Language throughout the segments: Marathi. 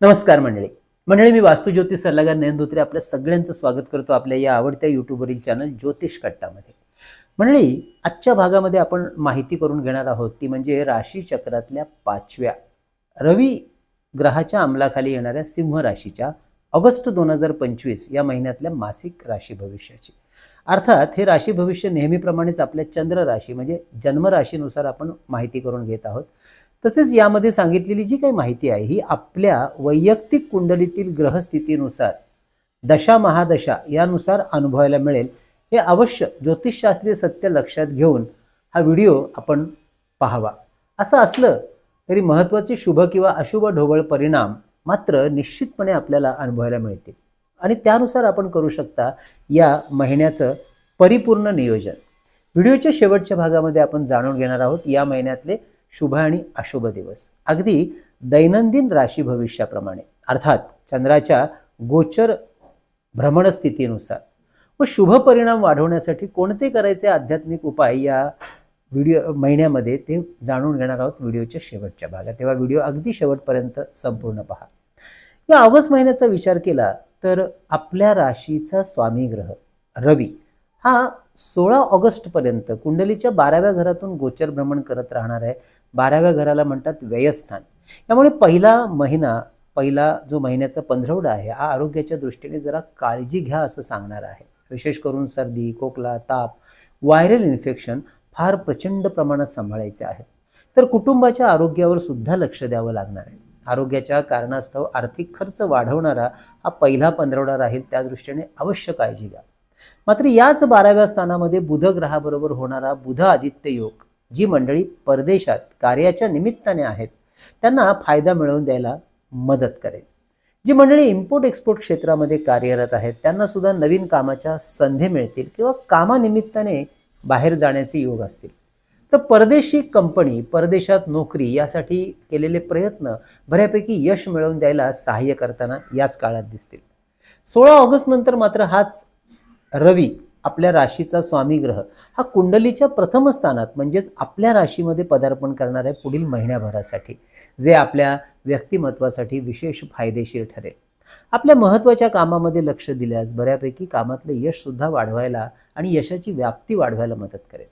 नमस्कार मंडळी. मंडळी मी वास्तुज्योतिष सल्लागार नयन धोत्रे आपल्या सगळ्यांचं स्वागत करतो आपल्या या आवडत्या यूट्यूबवरील चॅनल ज्योतिष कट्टामध्ये. मंडळी आजच्या भागामध्ये आपण माहिती करून घेणार आहोत ती म्हणजे राशी चक्रातल्या पाचव्या रवी ग्रहाच्या अंमलाखाली येणाऱ्या सिंह राशीच्या ऑगस्ट दोन हजार पंचवीस या महिन्यातल्या मासिक राशी भविष्याची. अर्थात हे राशी भविष्य नेहमीप्रमाणेच आपल्या चंद्र राशी म्हणजे जन्मराशीनुसार आपण माहिती करून घेत आहोत. तसेच यामध्ये सांगितलेली जी काही माहिती आहे ही आपल्या वैयक्तिक कुंडलीतील ग्रहस्थितीनुसार दशा महादशा यानुसार अनुभवायला मिळेल. हे अवश्य ज्योतिषशास्त्रीय सत्य लक्षात घेऊन हा व्हिडिओ आपण पाहावा. असं असलं तरी महत्त्वाचे शुभ किंवा अशुभ ढोबळ परिणाम मात्र निश्चितपणे आपल्याला अनुभवायला मिळतील. आणि त्यानुसार आपण करू शकता या महिन्याचं परिपूर्ण नियोजन. व्हिडिओच्या शेवटच्या भागामध्ये आपण जाणून घेणार आहोत या महिन्यातले शुभ आणि अशुभ दिवस. अगदी दैनंदिन राशी भविष्याप्रमाणे अर्थात चंद्राच्या गोचर भ्रमणस्थितीनुसार. व शुभ परिणाम वाढवण्यासाठी कोणते करायचे आध्यात्मिक उपाय या व्हिडिओ महिन्यामध्ये ते जाणून घेणार आहोत व्हिडिओच्या शेवटच्या भागात. तेव्हा व्हिडिओ अगदी शेवटपर्यंत संपूर्ण पहा. या ऑगस्ट महिन्याचा विचार केला तर आपल्या राशीचा स्वामी ग्रह रवी हा सोळा ऑगस्टपर्यंत कुंडलीच्या बाराव्या घरातून गोचर भ्रमण करत राहणार आहे. बाराव्या घराला म्हणतात व्ययस्थान. त्यामुळे पहिला महिना पहिला जो महिन्याचा पंधरवडा आहे हा आरोग्याच्या दृष्टीने जरा काळजी घ्या असं सांगणार आहे. विशेष करून सर्दी खोकला ताप व्हायरल इन्फेक्शन फार प्रचंड प्रमाणात सांभाळायचे आहे तर कुटुंबाच्या आरोग्यावर सुद्धा लक्ष द्यावं लागणार आहे. आरोग्याच्या कारणास्तव आर्थिक खर्च वाढवणारा हा पहिला पंधरवडा राहील त्या दृष्टीने अवश्य काळजी घ्या. मात्र याच बाराव्या स्थानामध्ये बुध ग्रहाबरोबर होणारा बुध आदित्य योग जी मंडळी परदेशात कार्याच्या निमित्ताने आहेत त्यांना फायदा मिळवून द्यायला मदत करेल. जी मंडळी इम्पोर्ट एक्सपोर्ट क्षेत्रामध्ये कार्यरत आहेत त्यांना सुद्धा नवीन कामाच्या संधी मिळतील किंवा कामानिमित्ताने बाहेर जाण्याचे योग असतील. तर परदेशी कंपनी परदेशात नोकरी यासाठी केलेले प्रयत्न बऱ्यापैकी यश मिळवून द्यायला सहाय्य करताना याच काळात दिसतील. सोळा ऑगस्ट नंतर मात्र हाच रवी आपल्या राशीचा स्वामी ग्रह हा कुंडलीच्या प्रथम स्थानात म्हणजेच आपल्या राशीमध्ये पदार्पण करणार आहे पुढील महिन्याभरासाठी जे आपल्या व्यक्तिमत्वासाठी विशेष फायदेशीर ठरेल. आपल्या महत्त्वाच्या कामामध्ये लक्ष दिल्यास बऱ्यापैकी कामातले यशसुद्धा वाढवायला आणि यशाची व्याप्ती वाढवायला मदत करेल.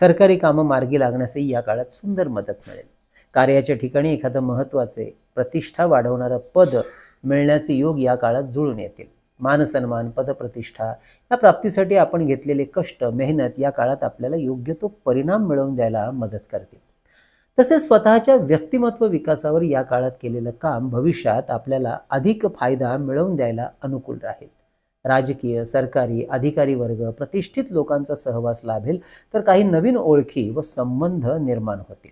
सरकारी कामं मार्गी लागण्यासही या काळात सुंदर मदत मिळेल. कार्याच्या ठिकाणी एखादं महत्त्वाचे प्रतिष्ठा वाढवणारं पद मिळण्याचे योग या काळात जुळून येतील. मानसन्मान पदप्रतिष्ठा या प्राप्तीसाठी आपण घेतलेले कष्ट मेहनत या काळात आपल्याला योग्य तो परिणाम मिळवून द्यायला मदत करतील. तसेच स्वतःच्या व्यक्तिमत्व विकासावर या काळात केलेलं काम भविष्यात आपल्याला अधिक फायदा मिळवून द्यायला अनुकूल राहील. राजकीय सरकारी अधिकारी वर्ग प्रतिष्ठित लोकांचा सहवास लाभेल तर काही नवीन ओळखी व संबंध निर्माण होतील.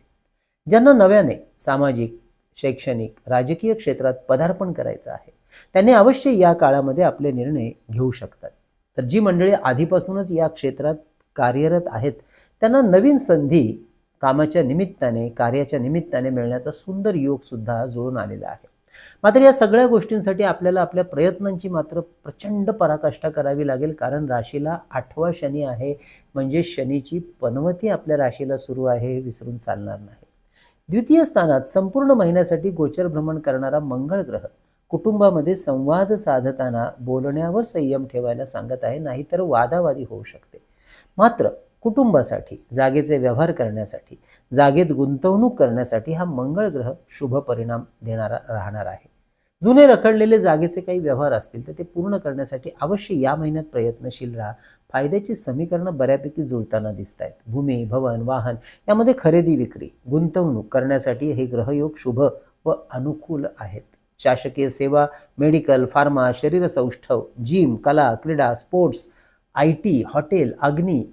ज्यांना नव्याने सामाजिक शैक्षणिक राजकीय क्षेत्रात पदार्पण करायचं आहे. त्यांनी अवश्य या काळामध्ये आपले निर्णय घेऊ शकतात. तर जी मंडळी आधीपासूनच या क्षेत्रात कार्यरत आहेत त्यांना नवीन संधी कामाच्या निमित्ताने कार्याच्या निमित्ताने मिळण्याचा सुंदर योग सुद्धा जुळून आलेला आहे. मात्र या सगळ्या गोष्टींसाठी आपल्याला आपल्या प्रयत्नांची मात्र प्रचंड पराकाष्ठा करावी लागेल कारण राशीला आठवा शनी आहे म्हणजे शनीची पनवती आपल्या राशीला सुरू आहे हे विसरून चालणार नाही. द्वितीय स्थानात संपूर्ण महिन्यासाठी गोचर भ्रमण करणारा मंगळ ग्रह कुटुंबामध्ये संवाद साधताना बोलण्यावर संयम ठेवायला सांगत आहे नाहीतर वादावादी होऊ शकते. मात्र कुटुंबासाठी जागेचे व्यवहार करण्यासाठी जागेत गुंतवणूक करण्यासाठी हा मंगळ ग्रह शुभ परिणाम देणारा राहणार आहे. जुने रखडलेले जागेचे काही व्यवहार असतील तर ते पूर्ण करण्यासाठी अवश्य या महिन्यात प्रयत्नशील राहा. फायद्याची समीकरणं बऱ्यापैकी जुळताना दिसत आहेत. भूमी भवन वाहन यामध्ये खरेदी विक्री गुंतवणूक करण्यासाठी हे ग्रहयोग शुभ व अनुकूल आहेत. शासकीय सेवा मेडिकल फार्मा शरीरसौष्ठव जिम कला क्रीडा स्पोर्ट्स आय टी हॉटेल अग्नी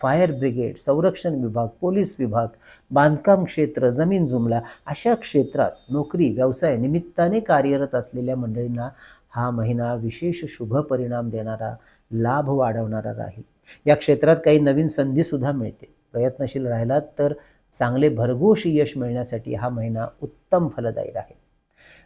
फायर ब्रिगेड संरक्षण विभाग पोलीस विभाग बांधकाम क्षेत्र जमीन जुमला अशा क्षेत्रात नोकरी व्यवसाय निमित्ताने कार्यरत असलेल्या मंडळींना हा महिना विशेष शुभ परिणाम देणारा लाभ वाढवणारा राहील. या क्षेत्रात काही नवीन संधीसुद्धा मिळते. प्रयत्नशील राहिलात तर चांगले भरघोष यश मिळण्यासाठी हा महिना उत्तम फलदायी राहील.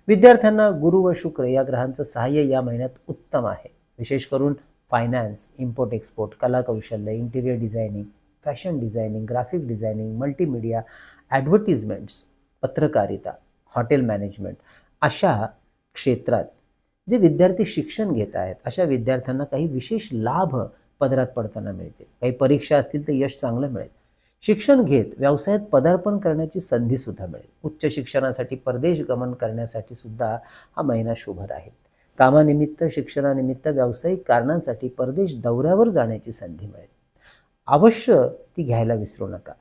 विद्यार्थ्यांना गुरु व शुक्र या ग्रहांचं सहाय्य या महिन्यात उत्तम आहे. विशेष करून फायनान्स इम्पोर्ट एक्सपोर्ट कला कौशल्य interior designing fashion designing graphic designing multimedia advertisements पत्रकारिता हॉटेल मॅनेजमेंट अशा क्षेत्रात जे विद्यार्थी शिक्षण घेत आहेत अशा विद्यार्थ्यांना काही विशेष लाभ पदरात पडताना मिळतील. काही परीक्षा असतील तर यश चांगलं मिळेल. शिक्षण घेत व्यवसायात पदार्पण करण्याची संधीसुद्धा मिळेल. उच्च शिक्षणासाठी परदेश गमन करण्यासाठी सुद्धा हा महिना शुभ राहील. कामानिमित्त शिक्षणानिमित्त व्यावसायिक कारणांसाठी परदेश दौऱ्यावर जाण्याची संधी मिळेल. अवश्य ती घ्यायला विसरू नका.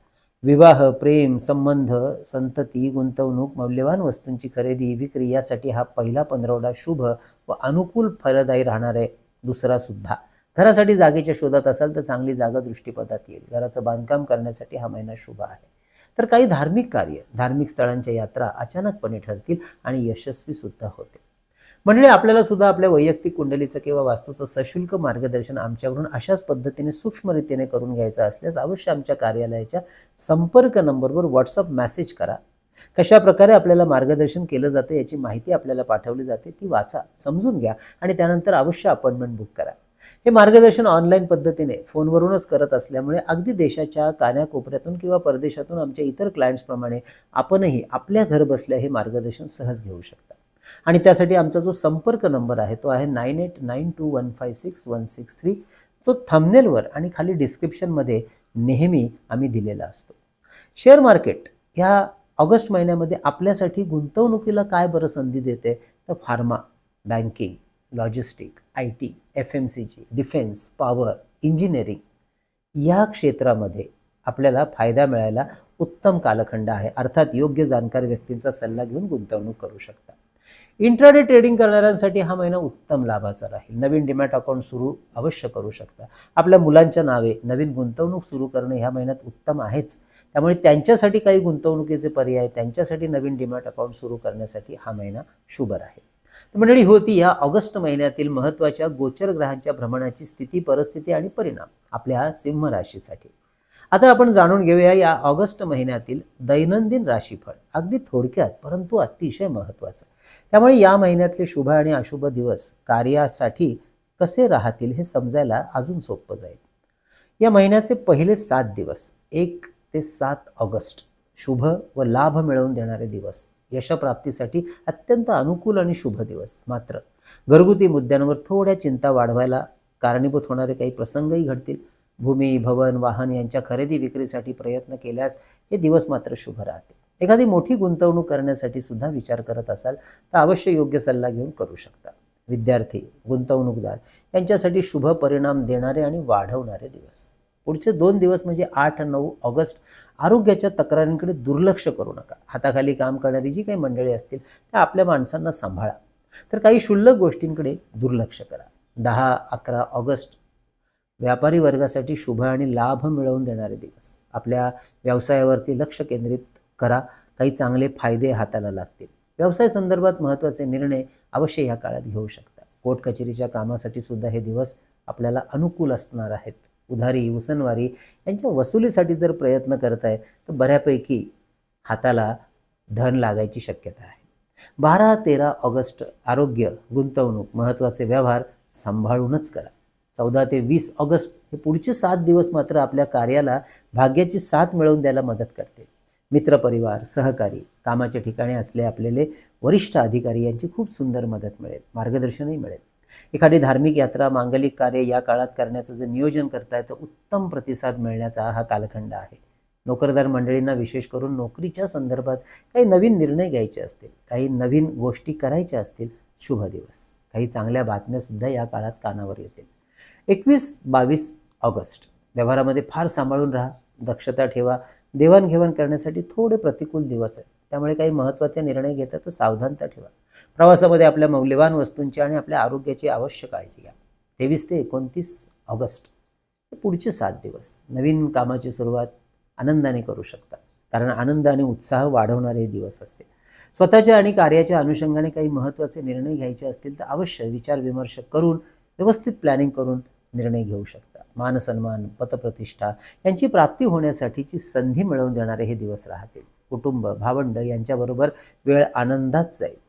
विवाह प्रेम संबंध संतती गुंतवणूक मौल्यवान वस्तूंची खरेदी विक्री यासाठी हा पहिला पंधरवडा शुभ व अनुकूल फलदायी राहणार आहे दुसरा सुद्धा घरासाठी जागेच्या शोधात असाल तर चांगली जागा दृष्टीपदात येईल. घराचं बांधकाम करण्यासाठी हा महिना शुभ आहे. तर काही धार्मिक कार्य धार्मिक स्थळांच्या यात्रा अचानकपणे ठरतील आणि यशस्वी सुद्धा होते मंडळी आपल्याला सुद्धा आपल्या वैयक्तिक कुंडलीचं किंवा वास्तूचं सशुल्क मार्गदर्शन आमच्याकडून अशाच पद्धतीने सूक्ष्मरीतीने करून घ्यायचं असल्यास अवश्य आमच्या कार्यालयाच्या संपर्क नंबरवर व्हॉट्सअप मेसेज करा. कशा प्रकारे आपल्याला मार्गदर्शन केलं जातं याची माहिती आपल्याला पाठवली जाते ती वाचा समजून घ्या आणि त्यानंतर अवश्य अपॉइंटमेंट बुक करा. हे मार्गदर्शन ऑनलाईन पद्धतीने फोनवरूनच करत असल्यामुळे अगदी देशाच्या कान्याकोपऱ्यातून किंवा परदेशातून आमच्या इतर क्लायंट्सप्रमाणे आपणही आपल्या घर बसल्या हे मार्गदर्शन सहज घेऊ शकता. आणि त्यासाठी आमचा जो संपर्क नंबर आहे तो आहे nine eight nine two one five six one six three. तो थंबनेलवर आणि खाली डिस्क्रिप्शनमध्ये नेहमी आम्ही दिलेला असतो. शेअर मार्केट ह्या ऑगस्ट महिन्यामध्ये आपल्यासाठी गुंतवणुकीला काय बरं संधी देते? तर pharma banking logistic I T F M C G defence power engineering या क्षेत्रामध्ये आपल्याला फायदा मिळायला उत्तम कालखंड आहे. अर्थात योग्य जाणकार व्यक्तींचा सल्ला घेऊन गुंतवणूक करू शकता. इंट्राडे ट्रेडिंग करणाऱ्यांसाठी हा महिना उत्तम लाभाचा राहील. नवीन डिमॅट अकाउंट सुरू अवश्य करू शकता. आपल्या मुलांच्या नावे नवीन गुंतवणूक सुरू करणे ह्या महिन्यात उत्तम आहेच. त्यामुळे त्यांच्यासाठी काही गुंतवणुकीचे पर्याय त्यांच्यासाठी नवीन डिमॅट अकाउंट सुरू करण्यासाठी हा महिना शुभ राहील. मंडळी होती या ऑगस्ट महिन्यातील महत्त्वाच्या गोचर ग्रहांच्या भ्रमणाची स्थिती परिस्थिती आणि परिणाम आपल्या सिंह राशीसाठी. आता आपण जाणून घेऊया या ऑगस्ट महिन्यातील दैनंदिन राशीफळ. अगदी थोडक्यात परंतु अतिशय महत्त्वाचं. त्यामुळे या महिन्यातले शुभ आणि अशुभ दिवस कार्यासाठी कसे राहतील हे समजायला अजून सोपं जाईल. या महिन्याचे पहिले सात दिवस एक ते सात ऑगस्ट शुभ व लाभ मिळवून देणारे दिवस. यशप्राप्तीसाठी अत्यंत अनुकूल आणि शुभ दिवस. मात्र घरगुती मुद्द्यांवर थोड्या चिंता वाढवायला कारणीभूत होणारे काही प्रसंगही घडतील. भूमी भवन वाहन यांच्या खरेदी विक्रीसाठी प्रयत्न केल्यास हे दिवस मात्र शुभ राहते एखादी मोठी गुंतवणूक करण्यासाठी सुद्धा विचार करत असाल तर अवश्य योग्य सल्ला घेऊन करू शकता. विद्यार्थी गुंतवणूकदार यांच्यासाठी शुभ परिणाम देणारे आणि वाढवणारे दिवस. पुढचे दोन दिवस म्हणजे आठ नऊ ऑगस्ट आरोग्याच्या तक्रारींकडे दुर्लक्ष करू नका. हाताखाली काम करणारी जी काही मंडळी असतील त्या आपल्या माणसांना सांभाळा. तर काही क्षुल्लक गोष्टींकडे दुर्लक्ष करा. दहा अकरा ऑगस्ट व्यापारी वर्गासाठी शुभ आणि लाभ मिळवून देणारे दिवस. आपल्या व्यवसायावरती लक्ष केंद्रित करा. काही चांगले फायदे हाताला लागतील. व्यवसाय संदर्भात महत्त्वाचे निर्णय अवश्य या काळात घेऊ शकता. कोर्ट कचेरीच्या कामासाठी सुद्धा हे दिवस आपल्याला अनुकूल असणार आहेत. उधारी उसनवारी यांच्या वसुलीसाठी जर प्रयत्न करत आहे तर बऱ्यापैकी हाताला धन लागायची शक्यता आहे. बारा तेरा ऑगस्ट आरोग्य गुंतवणूक महत्त्वाचे व्यवहार सांभाळूनच करा. चौदा ते वीस ऑगस्ट हे पुढचे सात दिवस मात्र आपल्या कार्याला भाग्याची साथ मिळवून द्यायला मदत करते मित्रपरिवार सहकारी कामाच्या ठिकाणी असले आपलेले वरिष्ठ अधिकारी यांची खूप सुंदर मदत मिळेल मार्गदर्शनही मिळेल. एखादी धार्मिक यात्रा मांगलिक कार्य या काळात करण्याचं जे नियोजन करताय तर उत्तम प्रतिसाद मिळण्याचा हा कालखंड आहे. नोकरदार मंडळींना विशेष करून नोकरीच्या संदर्भात काही नवीन निर्णय घ्यायचे असतील काही नवीन गोष्टी करायच्या असतील शुभ दिवस. काही चांगल्या बातम्यासुद्धा या काळात कानावर येतील. एकवीस बावीस ऑगस्ट. व्यवहारामध्ये फार सांभाळून राहा. दक्षता ठेवा. देवाणघेवाण करण्यासाठी थोडे प्रतिकूल दिवस आहेत. त्यामुळे काही महत्त्वाचे निर्णय घेता तर सावधानता ठेवा. प्रवासामध्ये आपल्या मौल्यवान वस्तूंची आणि आपल्या आरोग्याची आवश्यक काळजी घ्या. तेवीस ते एकोणतीस ऑगस्ट पुढचे सात दिवस. नवीन कामाची सुरुवात आनंदाने करू शकता. कारण आनंद आणि उत्साह वाढवणारे दिवस असते. स्वतःच्या आणि कार्याच्या अनुषंगाने काही महत्त्वाचे निर्णय घ्यायचे असतील तर अवश्य विचारविमर्श करून व्यवस्थित प्लॅनिंग करून निर्णय घेऊ शकता. मानसन्मान पतप्रतिष्ठा यांची प्राप्ती होण्यासाठीची संधी मिळवून देणारे हे दिवस राहतील. कुटुंब भावंड यांच्याबरोबर वेळ आनंदात जाईल.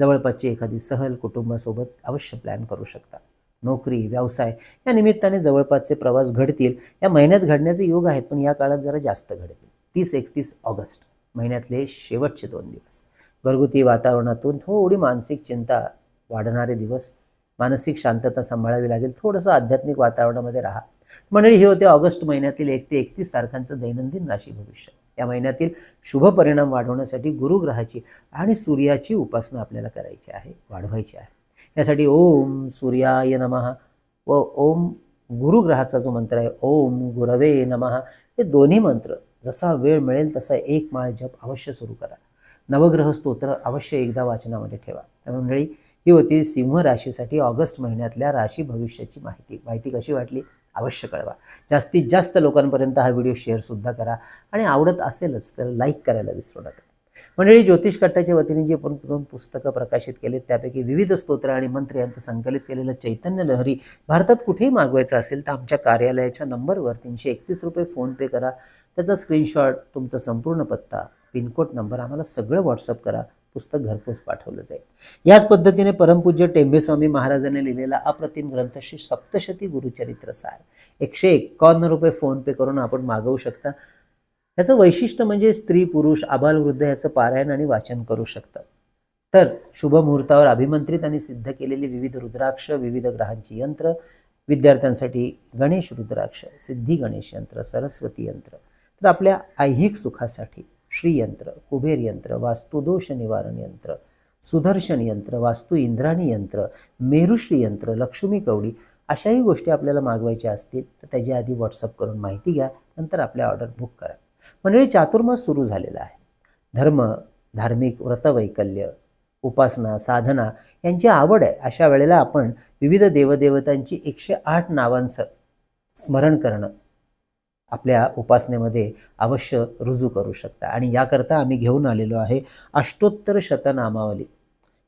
जवळपासची एखादी सहल कुटुंबासोबत अवश्य प्लॅन करू शकता. नोकरी व्यवसाय या निमित्ताने जवळपासचे प्रवास घडतील. या महिन्यात घडण्याचे योग आहेत पण या काळात जरा जास्त घडतील. तीस एकतीस ऑगस्ट महिन्यातले शेवटचे दोन दिवस. घरगुती वातावरणातून थोडी मानसिक चिंता वाढणारे दिवस. मानसिक शांतता सांभाळावी लागेल. थोडंसं आध्यात्मिक वातावरणामध्ये राहा. मंडळी हे होते ऑगस्ट महिन्यातील एक ते एकतीस तारखांचं दैनंदिन राशी भविष्य. या महिन्यातील शुभ परिणाम वाढवण्यासाठी गुरुग्रहाची आणि सूर्याची उपासना आपल्याला करायची आहे वाढवायची आहे. यासाठी ओम सूर्याय नमः व ओम गुरुग्रहाचा जो मंत्र आहे ओम गुरवे नमः हे दोन्ही मंत्र जसा वेळ मिळेल तसा एक माळ जप अवश्य सुरू करा. नवग्रह स्तोत्र अवश्य एकदा वाचनामध्ये ठेवा. त्यामुळे मंडळी ही होती सिंह राशीसाठी ऑगस्ट महिन्यातल्या राशी भविष्याची माहिती. माहिती कशी वाटली? अवश्य कळवा. जास्तीत जास्त लोकांपर्यंत हा व्हिडिओ शेअरसुद्धा करा. आणि आवडत असेलच तर लाईक करायला विसरू नका. मंडळी ज्योतिष कट्टाच्या वतीने जे पण दोन पुस्तकं प्रकाशित केलेत त्यापैकी विविध स्तोत्र आणि मंत्र यांचं संकलित केलेलं चैतन्य लहरी भारतात कुठेही मागवायचं असेल तर आमच्या कार्यालयाच्या नंबरवर तीनशे एकतीस रुपये फोनपे करा. त्याचा स्क्रीनशॉट तुमचा संपूर्ण पत्ता पिनकोड नंबर आम्हाला सगळं व्हॉट्सअप करा. पुस्तक घरपोच पाठवलं जाईल. याच पद्धतीने परमपूज्य टेंबेस्वामी महाराजांनी लिहिलेला अप्रतिम ग्रंथ श्री सप्तशती गुरुचरित्र सार. एकशे एक्कावन्न रुपये फोनपे करून आपण मागवू शकता. ह्याचं वैशिष्ट्य म्हणजे स्त्री पुरुष आबालवृद्ध याचं पारायण आणि वाचन करू शकतात तर शुभ मुहूर्तावर अभिमंत्रित आणि सिद्ध केलेली विविध रुद्राक्ष विविध ग्रहांची यंत्र विद्यार्थ्यांसाठी गणेश रुद्राक्ष सिद्धी गणेश यंत्र सरस्वती यंत्र. तर आपल्या ऐहिक सुखासाठी श्रीयंत्र कुबेर यंत्र वास्तुदोष निवारण यंत्र सुदर्शन यंत्र वास्तू इंद्राणी यंत्र मेरुश्री यंत्र लक्ष्मी कवडी अशाही गोष्टी आपल्याला मागवायच्या असतील तर त्याची आधी व्हॉट्सअप करून माहिती घ्या नंतर आपल्या ऑर्डर बुक करा. मंडळी चातुर्मास सुरू झालेला आहे. धर्म धार्मिक व्रतवैकल्य उपासना साधना यांची आवड आहे. अशा वेळेला आपण विविध देवदेवतांची एकशे आठ नावांचं स्मरण करणं आपल्या उपासनेमध्ये अवश्य रुजू करू शकता. आणि याकरता आम्ही घेऊन आलेलो आहे अष्टोत्तर शतनामावली.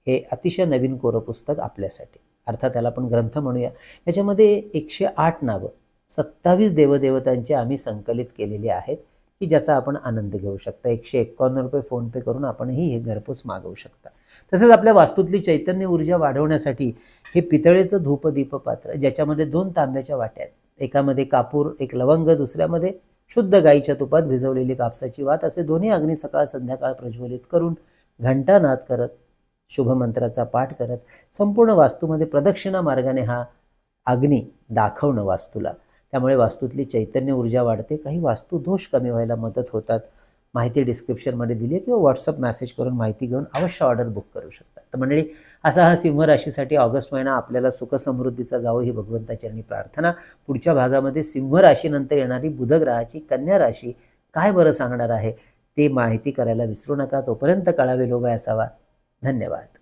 हे अतिशय नवीन कोरं पुस्तक आपल्यासाठी. अर्थात त्याला आपण ग्रंथ म्हणूया. याच्यामध्ये एकशे आठ नावं सत्तावीस देवदेवतांची आम्ही संकलित केलेली आहेत की ज्याचा आपण आनंद घेऊ शकता. एकशे एक्कावन्न रुपये फोनपे करून आपणही हे घरपोच मागवू शकता. तसेच आपल्या वास्तूतली चैतन्य ऊर्जा वाढवण्यासाठी हे पितळेचं धूपदीप पात्र ज्याच्यामध्ये दोन तांब्याच्या वाट्या आहेत एकामध्ये कापूर एक लवंग दुसऱ्यामध्ये शुद्ध गाईच्या तुपात भिजवलेली कापसाची वात असे दोन्ही अग्नी सकाळ संध्याकाळ प्रज्वलित करून घंटानाद करत शुभमंत्राचा पाठ करत संपूर्ण वास्तूमध्ये प्रदक्षिणा मार्गाने हा अग्नी दाखवणं वास्तूला. त्यामुळे वास्तूतली चैतन्य ऊर्जा वाढते काही वास्तू दोष कमी व्हायला मदत होतात. माहिती डिस्क्रिप्शनमध्ये दिली आहे किंवा व्हॉट्सअप मेसेज करून माहिती घेऊन अवश्य ऑर्डर बुक करू शकता. तर मंडळी असा हा सिंह राशीसाठी ऑगस्ट महिना आपल्याला सुखसमृद्धीचा जावो ही भगवंताचरणी प्रार्थना. पुढच्या भागामध्ये सिंह राशीनंतर येणारी बुधग्रहाची कन्या राशी काय बरं सांगणार आहे ते माहिती करायला विसरू नका. तोपर्यंत कळावे लोक असावा धन्यवाद.